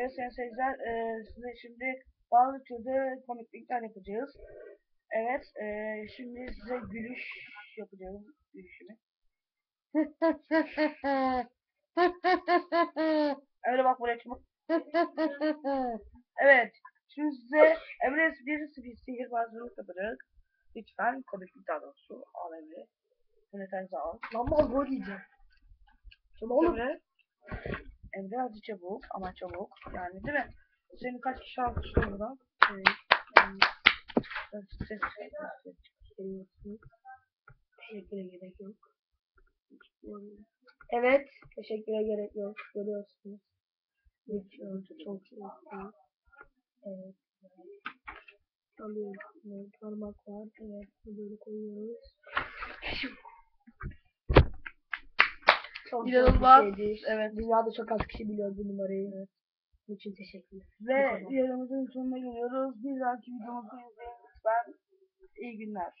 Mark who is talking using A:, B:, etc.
A: Evet sayın seyirciler, e, size şimdi bazı türde komiklikler yapacağız. Evet, e, şimdi size gülüş yapacağız, gülüşümü. Öyle bak buraya çıkma. Evet, şimdi size Emre bir sihirbazlık yapacak. Lütfen komiklik daha doğrusu al Emre. Yönetenizi al.
B: Lan mal gol yiyeceğim. Şimdi oğlum
A: Emre, Emre hadi çabuk ama çabuk. Yani değil mi? Senin kaç kişi alkışlıyor buradan?
B: Evet. Teşekküre gerek yok. Evet. Teşekküre gerek yok. Görüyorsunuz. Geçiyor. Çok iyi. Evet. Alıyoruz. Parmak var. Evet. Böyle koyuyoruz. Çok
A: İnanılmaz. Evet.
B: Dünyada çok az kişi biliyor bu numarayı. Evet. Bunun için teşekkürler.
A: Ve videomuzun sonuna geliyoruz. Bir dahaki videomuzu izleyin lütfen. İyi günler.